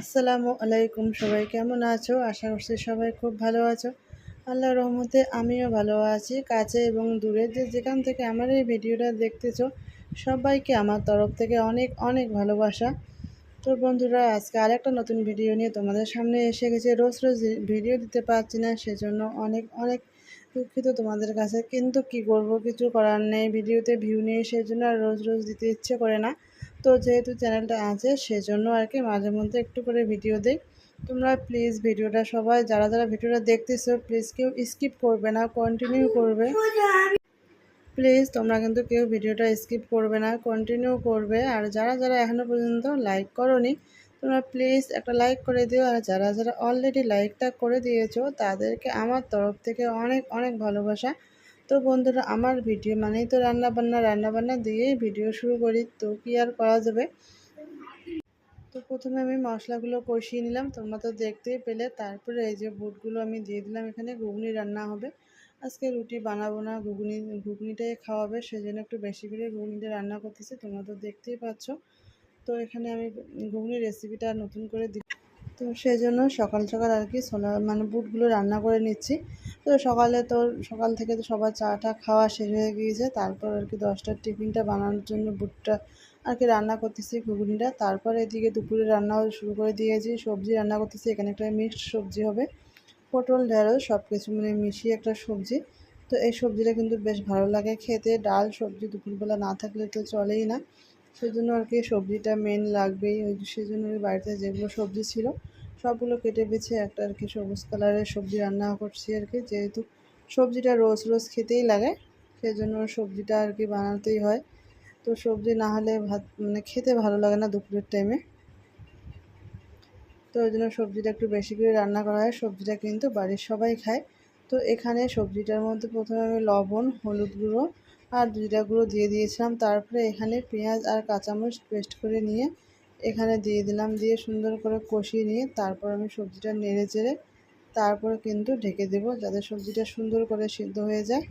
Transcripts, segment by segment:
আসসালামু আলাইকুম সবাই, কেমন আছো? আশা করছি সবাই খুব ভালো আছো। আল্লাহ রহমতে আমিও ভালো আছি, কাছে এবং দূরে। যে যেখান থেকে আমার এই ভিডিওটা দেখতেছো, সবাইকে আমার তরফ থেকে অনেক অনেক ভালোবাসা। তো বন্ধুরা, আজকে আরেকটা নতুন ভিডিও নিয়ে তোমাদের সামনে এসে গেছে। রোজ রোজ ভিডিও দিতে পারছি না, সেজন্য অনেক অনেক দুঃখিত তোমাদের কাছে। কিন্তু কি করব, কিছু করার নেই, ভিডিওতে ভিউ নেই, সেজন্য আর রোজ রোজ দিতে ইচ্ছে করে না। তো যেহেতু চ্যানেলটা আছে, সেজন্য আর কি মাঝে মধ্যে একটু করে ভিডিও দিই। তোমরা প্লিজ ভিডিওটা সবাই, যারা যারা ভিডিওটা দেখতেছো প্লিজ কেউ স্কিপ করবে না কন্টিনিউ করবে। প্লিজ তোমরা কিন্তু কেউ ভিডিওটা স্কিপ করবে না কন্টিনিউ করবে। আর যারা যারা এখনও পর্যন্ত লাইক করনি, তোমরা প্লিজ একটা লাইক করে দিও। আর যারা যারা অলরেডি লাইকটা করে দিয়েছ, তাদেরকে আমার তরফ থেকে অনেক অনেক ভালোবাসা। তো বন্ধুরা, আমার ভিডিও মানেই তো রান্নাবান্না। রান্নাবান্না দিয়েই ভিডিও শুরু করি, তো কি আর করা যাবে? তো প্রথমে আমি মশলাগুলো কষিয়ে নিলাম, তোমরা তো দেখতেই পেলে। তারপরে এই যে বুটগুলো আমি দিয়ে দিলাম, এখানে ঘুগনি রান্না হবে। আজকে রুটি বানাবো না, ঘুগনি, ঘুগনিটাই খাওয়াবে, সেজন্য একটু বেশি করে ঘুগনিটা রান্না করতেছি, তোমরা তো দেখতেই পাচ্ছ। তো এখানে আমি ঘুগনির রেসিপিটা নতুন করে দিই তো সেই জন্য সকাল সকাল আর কি ছোলা মানে বুটগুলো রান্না করে নিচ্ছি। তো সকালে তো, সকাল থেকে তো সবার চাটা খাওয়া শেষ হয়ে গিয়েছে। তারপর আর কি দশটার টিফিনটা বানানোর জন্য বুটটা আর কি রান্না করতেছি, ঘুগনিটা। তারপর এদিকে দুপুরে রান্না শুরু করে দিয়েছি, সবজি রান্না করতেছি। এখানে একটা মিক্সড সবজি হবে, পটল, ঢেঁড়স সব কিছু মানে মিশিয়ে একটা সবজি। তো এই সবজিটা কিন্তু বেশ ভালো লাগে খেতে। ডাল, সবজি দুপুরবেলা না থাকলে তো চলেই না। সেজন্য আর কি সবজিটা মেন লাগবেই। ওই সেজন্য বাড়িতে যেগুলো সবজি ছিল, সবগুলো কেটে বেছে একটা আর কি সবুজ কালারের সবজি রান্না করছি আর কি। যেহেতু সবজিটা রোজ রোজ খেতেই লাগে, সেজন্য সবজিটা আর কি বানাতেই হয়। তো সবজি না হলে ভাত মানে খেতে ভালো লাগে না দুপুরের টাইমে তো ওই জন্য সবজিটা একটু বেশি করে রান্না করা হয়। সবজিটা কিন্তু বাড়ির সবাই খায়। তো এখানে সবজিটার মধ্যে প্রথমে আমি লবণ, হলুদ গুঁড়ো আর জিরা গুঁড়ো দিয়ে দিয়েছিলাম। তারপরে এখানে পেঁয়াজ আর কাঁচামরিচ পেস্ট করে নিয়ে এখানে দিয়ে দিলাম, দিয়ে সুন্দর করে কষিয়ে নিয়ে তারপর আমি সবজিটা নেড়ে চেড়ে তারপরে কিন্তু ঢেকে দেব যাতে সবজিটা সুন্দর করে সিদ্ধ হয়ে যায়।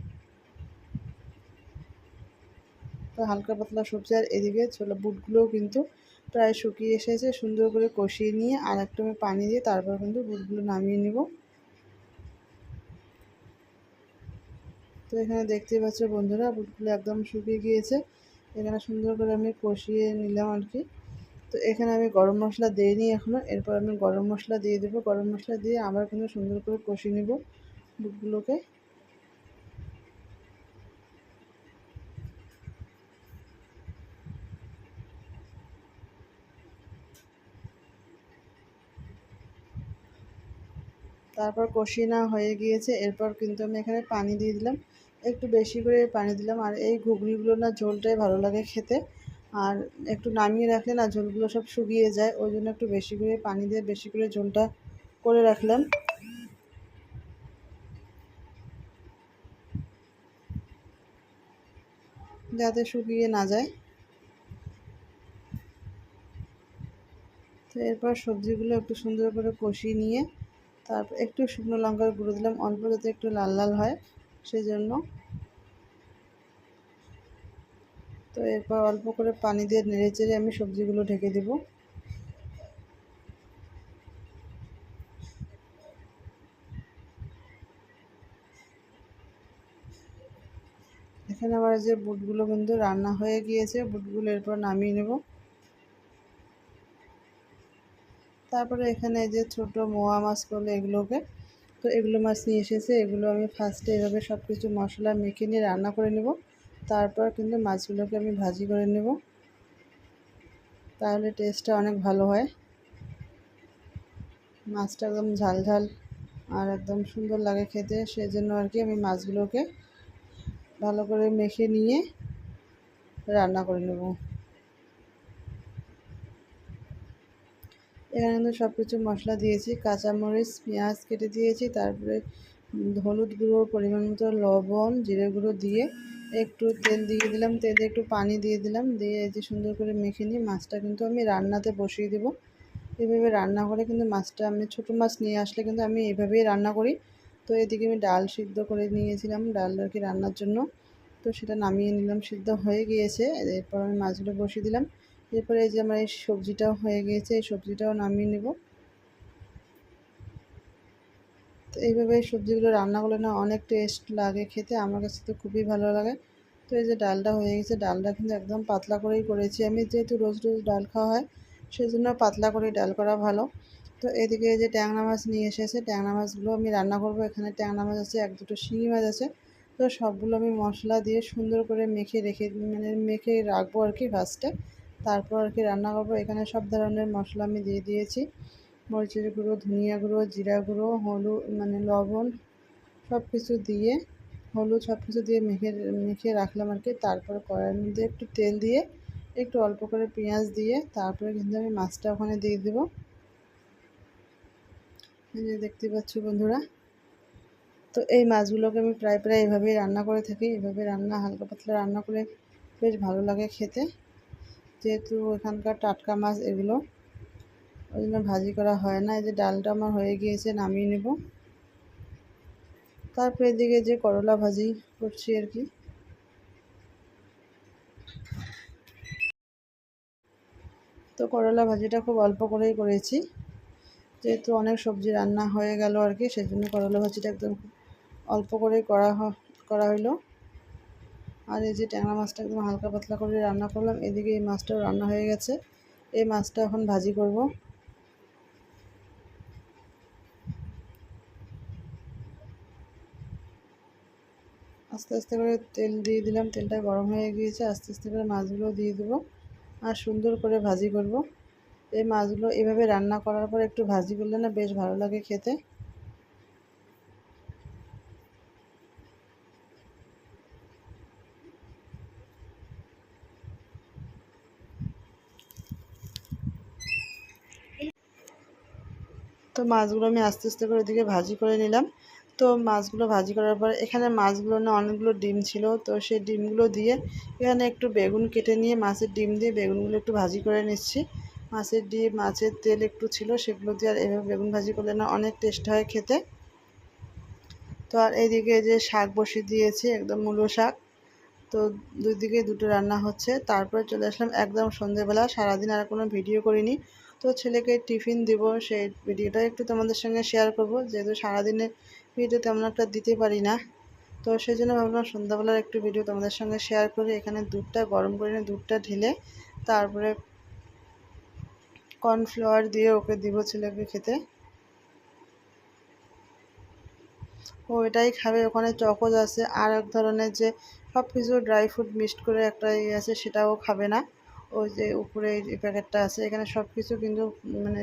তো হালকা পাতলা সবজি আর এদিকে ছোলা বুটগুলোও কিন্তু প্রায় শুকিয়ে এসেছে। সুন্দর করে কষিয়ে নিয়ে আর একটু আমি পানি দিয়ে তারপর কিন্তু বুটগুলো নামিয়ে নিব। তো এখানে দেখতেই পাচ্ছ বন্ধুরা, বুটগুলো একদম শুকিয়ে গিয়েছে। এখানে সুন্দর করে আমি কষিয়ে নিলাম আর কি। তো এখানে আমি গরম মশলা দিইনি এখনও এরপর আমি গরম মশলা দিয়ে দেবো। গরম মশলা দিয়ে আবার কিন্তু সুন্দর করে কষিয়ে নেব বুটগুলোকে। তারপর কষিয়ে না হয়ে গিয়েছে, এরপর কিন্তু আমি এখানে পানি দিয়ে দিলাম। একটু বেশি করে পানি দিলাম, আর এই ঘুগনিগুলো না ঝোলটাই ভালো লাগে খেতে। আর একটু নামিয়ে রাখলে না ঝোলগুলো সব শুকিয়ে যায়, ওই জন্য একটু বেশি করে পানি দিয়ে বেশি করে ঝোলটা করে রাখলাম। যাতে শুকিয়ে না যায়। তো এরপর সবজিগুলো একটু সুন্দর করে কষিয়ে নিয়ে তারপর একটু শুকনো লঙ্কার গুঁড়ো দিলাম, অল্প যাতে একটু লাল লাল হয় সেই জন্য তো এরপর অল্প করে পানি দিয়ে নেড়ে চেড়ে আমি সবজিগুলো ঢেকে দেব। এখানে আমার যে বুটগুলো কিন্তু রান্না হয়ে গিয়েছে, বুটগুলো এরপর নামিয়ে নেব। তারপরে এখানে যে ছোট মোয়া মাছ করলে এগুলোকে তো এগুলো মাছ নিয়ে এসেছে। এগুলো আমি ফার্স্টে এভাবে সব কিছু মশলা মেখে নিয়ে রান্না করে নেব। তারপর কিন্তু মাছগুলোকে আমি ভাজি করে নেব। তাহলে টেস্টটা অনেক ভালো হয়। মাছটা একদম ঝাল ঝাল আর একদম সুন্দর লাগে খেতে। সেজন্য আর কি আমি মাছগুলোকে ভালো করে মেখে নিয়ে রান্না করে নেব। এখানে কিন্তু সব কিছু মশলা দিয়েছি, কাঁচামরিচ, পেঁয়াজ কেটে দিয়েছি, তারপরে হলুদ গুঁড়ো, পরিমাণ মতো লবণ, জিরে গুঁড়ো দিয়ে একটু তেল দিয়ে দিলাম, তেলে একটু পানি দিয়ে দিলাম, দিয়ে যে সুন্দর করে মেখে নিয়ে মাছটা কিন্তু আমি রান্নাতে বসিয়ে দেবো। এভাবে রান্না করে কিন্তু মাছটা আমি, ছোটো মাছ নিয়ে আসলে কিন্তু আমি এভাবেই রান্না করি। তো এদিকে আমি ডাল সিদ্ধ করে নিয়েছিলাম, ডাল আর কি রান্নার জন্য। তো সেটা নামিয়ে নিলাম, সিদ্ধ হয়ে গিয়েছে, এরপর আমি মাছগুলো বসিয়ে দিলাম। এরপরে এই যে আমার এই সবজিটাও হয়ে গিয়েছে, এই সবজিটাও নামিয়ে নেব। তো এইভাবে এই সবজিগুলো রান্না করলে না অনেক টেস্ট লাগে খেতে, আমার কাছে তো খুবই ভালো লাগে। তো এই যে ডালটা হয়ে গেছে, ডালটা কিন্তু একদম পাতলা করেই করেছি। আমি যেহেতু রোজ রোজ ডাল খাওয়া হয় সেই জন্য পাতলা করে ডাল করা ভালো। তো এদিকে যে ট্যাংরা মাছ নিয়ে এসেছে, ট্যাংরা মাছগুলো আমি রান্না করব। এখানে ট্যাংরা মাছ আছে, এক দুটো শিঙি মাছ আছে। তো সবগুলো আমি মশলা দিয়ে সুন্দর করে মেখে রেখে মানে মেখে রাখব আর কি ফার্স্টে তারপর আর কি রান্না করব। এখানে সব ধরনের মশলা আমি দিয়ে দিয়েছি। মরিচের গুঁড়ো, ধনিয়া গুঁড়ো, জিরা গুঁড়ো হলুদ মানে লবণ সব কিছু দিয়ে, হলুদ সব কিছু দিয়ে মেখে মেখে রাখলাম আর কি। তারপর কড়াইয়ের মধ্যে একটু তেল দিয়ে, একটু অল্প করে পেঁয়াজ দিয়ে, তারপরে কিন্তু আমি মাছটা ওখানে দিয়ে দেবো। দেখতে পাচ্ছ বন্ধুরা। তো এই মাছগুলোকে আমি প্রায় প্রায় এভাবেই রান্না করে থাকি। এভাবে রান্না, হালকা পাতলা রান্না করে বেশ ভালো লাগে খেতে। যেহেতু এখানকার টাটকা মাছ এগুলো, ওই জন্য ভাজি করা হয় না। এই যে ডালটা আমার হয়ে গিয়েছে, নামিয়ে নেব। তারপরে এদিকে যে করলা ভাজি করছি আর কি। তো করলা ভাজিটা খুব অল্প করেই করেছি। যেহেতু অনেক সবজি রান্না হয়ে গেল আর কি, সেই জন্য করলা ভাজিটা একদম অল্প করেই করা করা হইল। আর এই যে ট্যাংরা মাছটা একদম হালকা পাতলা করে রান্না করলাম, এদিকে এই মাছটাও রান্না হয়ে গেছে। এই মাছটা এখন ভাজি করব। আস্তে আস্তে করে তেল দিয়ে দিলাম, তেলটা গরম হয়ে গিয়েছে, আস্তে আস্তে করে মাছগুলো দিয়ে দেবো আর সুন্দর করে ভাজি করব। এই মাছগুলো এভাবে রান্না করার পর একটু ভাজি করলে না বেশ ভালো লাগে খেতে। তো মাছগুলো আমি আস্তে আস্তে করে এদিকে ভাজি করে নিলাম। তো মাছগুলো ভাজি করার পর এখানে মাছগুলো না অনেকগুলো ডিম ছিল। তো সেই ডিমগুলো দিয়ে এখানে একটু বেগুন কেটে নিয়ে মাছের ডিম দিয়ে বেগুনগুলো একটু ভাজি করে নিচ্ছি। মাছের ডিম, মাছের তেল একটু ছিল, সেগুলো দিয়ে আর এভাবে বেগুন ভাজি করলে না অনেক টেস্ট হয় খেতে। তো আর এদিকে যে শাক বসিয়ে দিয়েছি, একদম মূলো শাক। তো দুই দিকে দুটো রান্না হচ্ছে। তারপরে চলে আসলাম একদম সন্ধেবেলা। সারাদিন আর কোনো ভিডিও করিনি। তো ছেলেকে টিফিন দিব, সেই ভিডিওটা একটু তোমাদের সঙ্গে শেয়ার করব। যেহেতু সারাদিনে ভিডিও তেমন একটা দিতে পারি না, তো সেই জন্য ভাবলাম সন্ধ্যাবেলার একটু ভিডিও তোমাদের সঙ্গে শেয়ার করি। এখানে দুধটা গরম করে নিয়ে দুধটা ঢেলে তারপরে কর্নফ্লাওয়ার দিয়ে ওকে দিব ছেলেকে খেতে। ও এটাই খাবে, ওখানে চকোজ আছে। আর এক ধরনের যে সব কিছু ড্রাই ফ্রুট মিক্সড করে একটা ইয়ে আছে, সেটাও খাবে না। ওই যে উপরে এই প্যাকেটটা আছে, এখানে সব কিছু কিন্তু মানে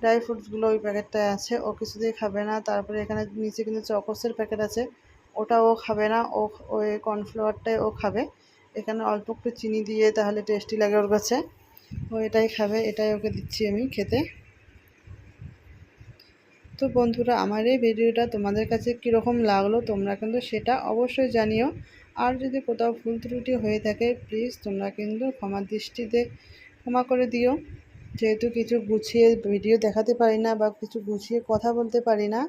ড্রাই ফ্রুটসগুলো ওই প্যাকেটটায় আছে। ও কিছুতেই খাবে না। তারপরে এখানে নিচে কিন্তু চকোসের প্যাকেট আছে। ওটা ও খাবে না। ও, ওই কর্নফ্লাওয়ারটাই ও খাবে। এখানে অল্প একটু চিনি দিয়ে তাহলে টেস্টি লাগে ওর কাছে। ও এটাই খাবে। এটাই ওকে দিচ্ছি আমি খেতে। তো বন্ধুরা, আমার এই ভিডিওটা তোমাদের কাছে কীরকম লাগল তোমরা কিন্তু সেটা অবশ্যই জানিও। আর যদি কোথাও ভুল ত্রুটি হয়ে থাকে প্লিজ তোমরা কিন্তু ক্ষমা দৃষ্টিতে ক্ষমা করে দিও। যেহেতু কিছু গুছিয়ে ভিডিও দেখাতে পারি না বা কিছু গুছিয়ে কথা বলতে পারি না,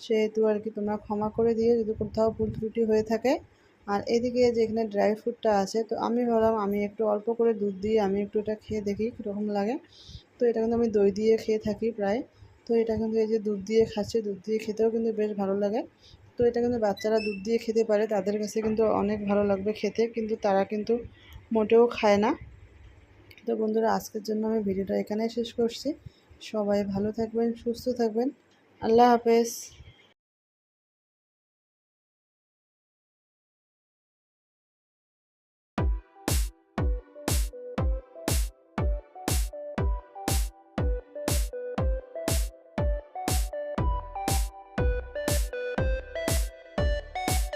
সেহেতু আর কি তোমরা ক্ষমা করে দিও যদি কোথাও ভুল ত্রুটি হয়ে থাকে। আর এদিকে যেখানে ড্রাই ফ্রুটটা আছে, তো আমি ভাবলাম আমি একটু অল্প করে দুধ দিয়ে আমি একটু এটা খেয়ে দেখি কীরকম লাগে। তো এটা কিন্তু আমি দই দিয়ে খেয়ে থাকি প্রায়। তো এটা কিন্তু এই যে দুধ দিয়ে খাচ্ছে, দুধ দিয়ে খেতেও কিন্তু বেশ ভালো লাগে। তো এটা কিন্তু বাচ্চারা দুধ দিয়ে খেতে পারে, তাদের কাছে কিন্তু অনেক ভালো লাগবে খেতে, কিন্তু তারা কিন্তু মোটেও খায় না। তো বন্ধুরা, আজকের জন্য আমি ভিডিওটা এখানে শেষ করছি। সবাই ভালো থাকবেন, সুস্থ থাকবেন। আল্লাহ হাফেজ।